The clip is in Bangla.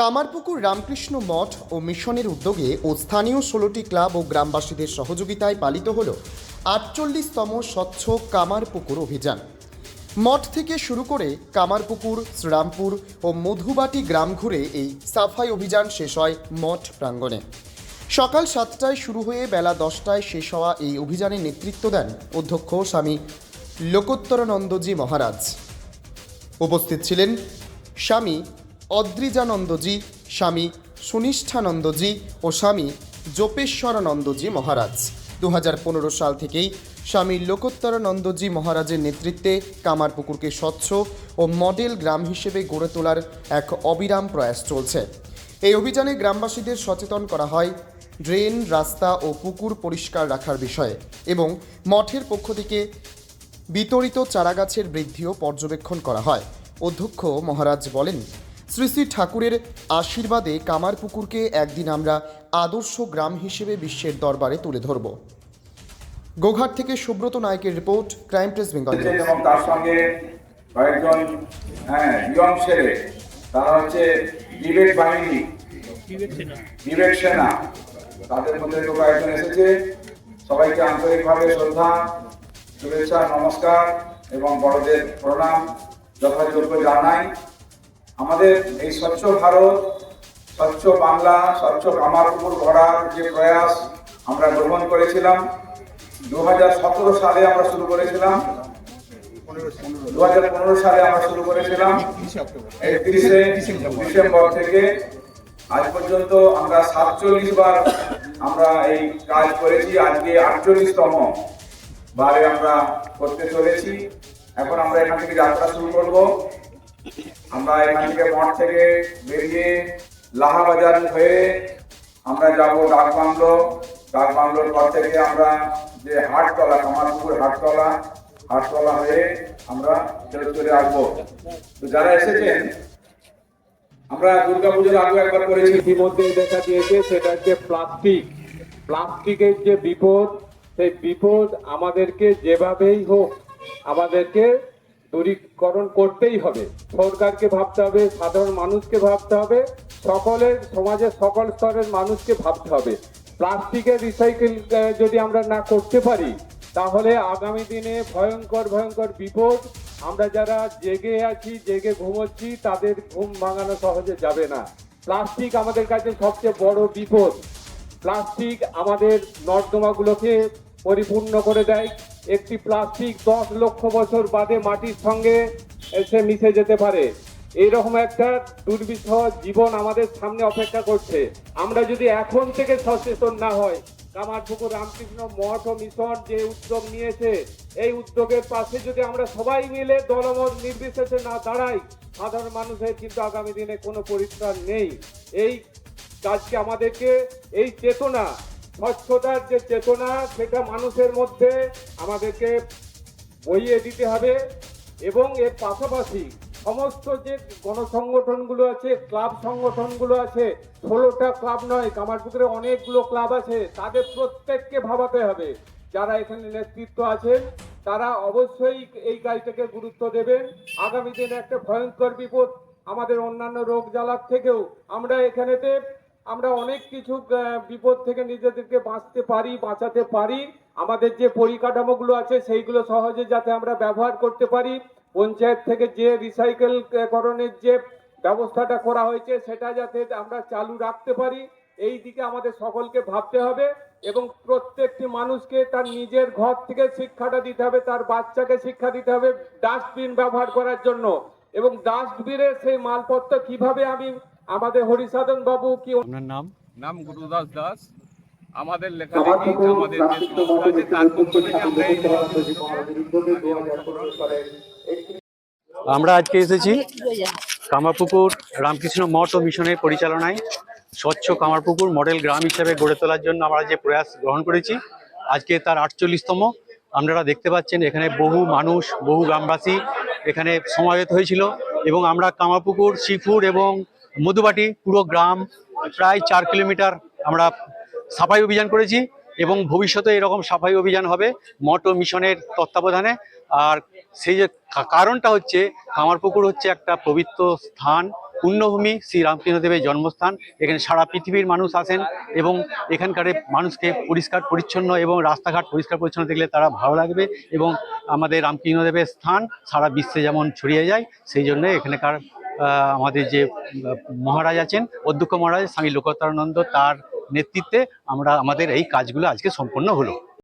কামারপুকুর রামকৃষ্ণ মঠ ও মিশনের উদ্যোগে ও স্থানীয় ষোলোটি ক্লাব ও গ্রামবাসীদের সহযোগিতায় পালিত হল আটচল্লিশতম স্বচ্ছ কামারপুকুর অভিযান। মঠ থেকে শুরু করে কামারপুকুর, শ্রীরামপুর ও মধুবাটি গ্রাম ঘুরে এই সাফাই অভিযান শেষ হয় মঠ প্রাঙ্গণে। সকাল সাতটায় শুরু হয়ে বেলা দশটায় শেষ হওয়া এই অভিযানে নেতৃত্ব দেন অধ্যক্ষ স্বামী লোকোত্তরানন্দজি মহারাজ। উপস্থিত ছিলেন স্বামী অদ্রিজানন্দজি, স্বামী সুনিষ্ঠানন্দজি ও স্বামী জোপেশ্বরানন্দজি মহারাজ। দু হাজার পনেরো সাল থেকেই স্বামী লোকোত্তরানন্দজি মহারাজের নেতৃত্বে কামারপুকুরকে স্বচ্ছ ও মডেল গ্রাম হিসেবে গড়ে তোলার এক অবিরাম প্রয়াস চলছে। এই অভিযানে গ্রামবাসীদের সচেতন করা হয় ড্রেন, রাস্তা ও পুকুর পরিষ্কার রাখার বিষয়ে এবং মঠের পক্ষ থেকে বিতরিত চারাগাছের বৃদ্ধিও পর্যবেক্ষণ করা হয়। অধ্যক্ষ মহারাজ বলেন শ্রী শ্রী ঠাকুরের আশীর্বাদে কামারপুকুরকে একদিন আমরা আদর্শ গ্রাম হিসেবে বিশ্বের দরবারে তুলে ধরব। গোঘাট থেকে সুব্রত নায়কের রিপোর্ট, ক্রাইম প্রেস বেঙ্গল এবং তার সঙ্গে কয়েকজন হ্যাঁ হচ্ছে বাহিনী সেনা, তাদের মধ্যে কয়েকজন এসেছে। সবাইকে আন্তরিকভাবে শ্রদ্ধা, শুভেচ্ছা, নমস্কার এবং বড়দের প্রণাম। যথাযোগ্য জানাই। আমাদের এই স্বচ্ছ ভারত, স্বচ্ছ বাংলা, স্বচ্ছ কামারপুকুর গড়ার যে প্রয়াস আমরা গ্রহণ করেছিলাম দু হাজার সতেরো সালে আমরা শুরু করেছিলাম দু হাজার পনেরো সালে আমরা শুরু করেছিলাম একত্রিশে ডিসেম্বর থেকে আজ পর্যন্ত আমরা সাতচল্লিশ বার আমরা এই কাজ করেছি, আজকে আটচল্লিশতম বারে আমরা করতে চলেছি। এখন আমরা এখান থেকে যাত্রা শুরু করব। আমরা এখান থেকে মঠ থেকে বেরিয়ে লাহাবাজার হয়ে আমরা যাব ডাকবাংলো। ডাকবাংলোর পর থেকে আমরা যে হাটতলা কামারপুকুর হাটতলা হাটতলা হয়ে আমরা চলে চলে আসব। তো যারা এসেছেন, আমরা দুর্গাপুজোর আগে একবার করেছি। ইতিমধ্যে দেখা দিয়েছে সেটা হচ্ছে প্লাস্টিক। প্লাস্টিকের যে বিপদ, সেই বিপদ আমাদেরকে যেভাবেই হোক, আমাদেরকে দূরীকরণ করতেই হবে। সরকারকে ভাবতে হবে, সাধারণ মানুষকে ভাবতে হবে, সকলের, সমাজের সকল স্তরের মানুষকে ভাবতে হবে। প্লাস্টিকের রিসাইকেল যদি আমরা না করতে পারি, তাহলে আগামী দিনে ভয়ঙ্কর ভয়ঙ্কর বিপদ, আমরা যারা জেগে আছি, জেগে ঘুমোচ্ছি, তাদের ঘুম ভাঙানো সহজে যাবে না। প্লাস্টিক আমাদের কাছে সবচেয়ে বড় বিপদ। প্লাস্টিক আমাদের নর্দমাগুলোকে পরিপূর্ণ করে দেয় একটি প্লাস্টিক দশ লক্ষ বছর বাদে মাটির সঙ্গে এসে মিশে যেতে পারে। এইরকম একটা দুর্বিষহ জীবন আমাদের সামনে অপেক্ষা করছে। আমরা যদি এখন থেকে সচেতন না হয়, কামারপুকুর রামকৃষ্ণ মঠ ও মিশন যে উদ্যোগ নিয়েছে, এই উদ্যোগের পাশে যদি আমরা সবাই মিলে দলমত নির্বিশেষে না দাঁড়াই, সাধারণ মানুষের কিন্তু আগামী দিনে কোনো পরিত্রাণ নেই। এই কাজকে আমাদেরকে, এই চেতনা স্বচ্ছতার যে চেতনা, সেটা মানুষের মধ্যে আমাদেরকে বইয়ে দিতে হবে এবং এর পাশাপাশি সমস্ত যে গণসংগঠনগুলো আছে, ক্লাব সংগঠনগুলো আছে, ষোলোটা ক্লাব নয় কামারপুকুরে অনেকগুলো ক্লাব আছে, তাদের প্রত্যেককে ভাবাতে হবে। যারা এখানে নেতৃত্ব আছেন, তারা অবশ্যই এই কাজটাকে গুরুত্ব দেবেন। আগামী দিনে একটা ভয়ঙ্কর বিপদ আমাদের অন্যান্য রোগ জ্বালার থেকেও আমরা এখানেতে আমরা অনেক কিছু বিপদ থেকে নিজেদেরকে বাঁচতে পারি, বাঁচাতে পারি। আমাদের যে পরিকাঠামোগুলো আছে, সেইগুলো সহজে যাতে আমরা ব্যবহার করতে পারি। পঞ্চায়েত থেকে যে রিসাইকেল করণের যে ব্যবস্থাটা করা হয়েছে, সেটা যাতে আমরা চালু রাখতে পারি। এই দিকে আমাদের সকলকে ভাবতে হবে এবং প্রত্যেকটি মানুষকে তার নিজের ঘর থেকে শিক্ষাটা দিতে হবে, তার বাচ্চাকে শিক্ষা দিতে হবে, ডাস্টবিন ব্যবহার করার জন্য। এবং ডাস্টবিনের সেই মালপত্র কীভাবে আমি আমাদের হরিসাধন বাবু কি আপনার নাম? নাম গুরুদাস দাস। আমাদের লেখালেখি আমাদের যে সংস্থা আছে তার পক্ষ থেকে আমরা এই আমরা আজকে এসেছি কামারপুকুর রামকৃষ্ণ মঠ ও মিশনের পরিচালনায় স্বচ্ছ কামারপুকুর মডেল গ্রাম হিসেবে গড়ে তোলার জন্য আমরা যে প্রয়াস গ্রহণ করেছি আজকে তার আটচল্লিশতম। আপনারা দেখতে পাচ্ছেন এখানে বহু মানুষ বহু গ্রামবাসী এখানে সমাবেত হয়েছিল এবং আমরা কামারপুকুর শ্রীপুর এবং মধুবাটি পুরো গ্রাম, প্রায় চার কিলোমিটার আমরা সাফাই অভিযান করেছি এবং ভবিষ্যতে এরকম সাফাই অভিযান হবে মটো মিশনের তত্ত্বাবধানে। আর সেই যে কারণটা হচ্ছে খামারপুকুর হচ্ছে একটা পবিত্র স্থান, পুণ্যভূমি শ্রী রামকৃষ্ণদেবের জন্মস্থান। এখানে সারা পৃথিবীর মানুষ আসেন এবং এখানকার মানুষকে পরিষ্কার, পরিচ্ছন্ন এবং রাস্তাঘাট পরিষ্কার, পরিচ্ছন্ন দেখলে তারা ভালো লাগবে এবং আমাদের রামকৃষ্ণদেবের স্থান সারা বিশ্বে যেমন ছড়িয়ে যায়, সেই জন্য এখানকার আমাদের যে মহারাজ আছেন, অধ্যক্ষ মহারাজ স্বামী লোকতারানন্দ তার নেতৃত্বে আমরা, আমাদের এই কাজগুলো আজকে সম্পন্ন হলো।